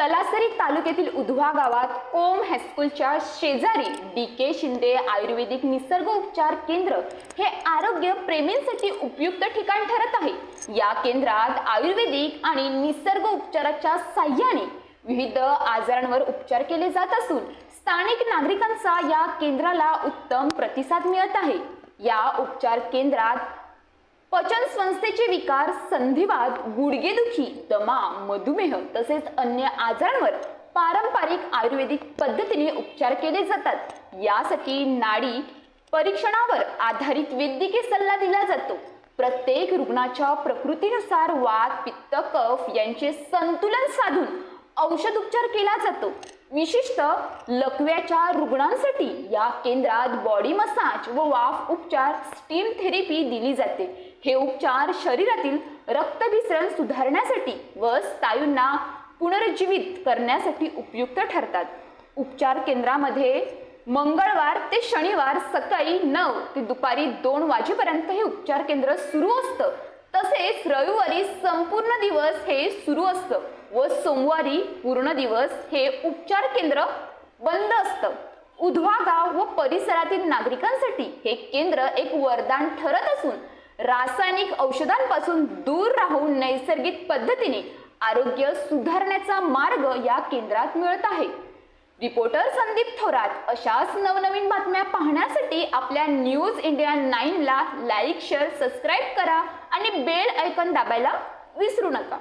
तलासरी तालुक्यातील उधवा गावात कोम हायस्कूलच्या शेजारी डी के शिंदे आयुर्वेदिक निसर्ग उपचार केंद्र हे आरोग्य प्रेमींसाठी उपयुक्त ठिकाण ठरत आहे. या केंद्रात आयुर्वेदिक आणि निसर्ग उपचाराच्या साह्याने विविध आजारांवर उपचार केले जात असून स्थानिक नागरिकांचा या केंद्राला उत्तम प्रतिसाद मिळत आहे. या उपचार केंद्रात त्वचेचे विकार संधिवात गुडघेदुखी दमा मधुमेह तसेच अन्य आजारांवर पारंपरिक आयुर्वेदिक पद्धतीने उपचार केले जातात. यासाठी नाडी परीक्षणावर आधारित वैद्यकीय सल्ला दिला जातो. प्रत्येक रुग्णाच्या प्रकृतीनुसार वात पित्त कफ यांचे संतुलन साधून औषध उपचार केला जातो. विशिष्ट लकव्याच्या रुग्णांसाठी या केंद्रात बॉडी मसाज व वाफ उपचार स्टीम थेरपी दिली जाते. हे उपचार शरीरातील रक्तभिसरण सुधारण्यासाठी व स्नायूंना पुनरुज्जीवित करण्यासाठी उपयुक्त ठरतात. उपचार केंद्रामध्ये मंगळवार ते शनिवार सकाळी नऊ ते दुपारी दोन वाजेपर्यंत हे उपचार केंद्र सुरू असतं. तसेच रविवारी संपूर्ण दिवस हे सुरू असतं व सोमवारी पूर्ण दिवस हे उपचार केंद्र बंद असतं. उधवा गाव व परिसरातील नागरिकांसाठी हे केंद्र एक वरदान ठरत असून रासायनिक औषधांपासून दूर राहून नैसर्गिक पद्धतीने आरोग्य सुधारण्याचा मार्ग या केंद्रात मिळत आहे. रिपोर्टर संदीप थोरात अशाच नवनवीन बातम्या पाहण्यासाठी आपल्या न्यूज इंडिया नाईनला लाईक शेअर सबस्क्राईब करा आणि बेल ऐकन दाबायला विसरू नका.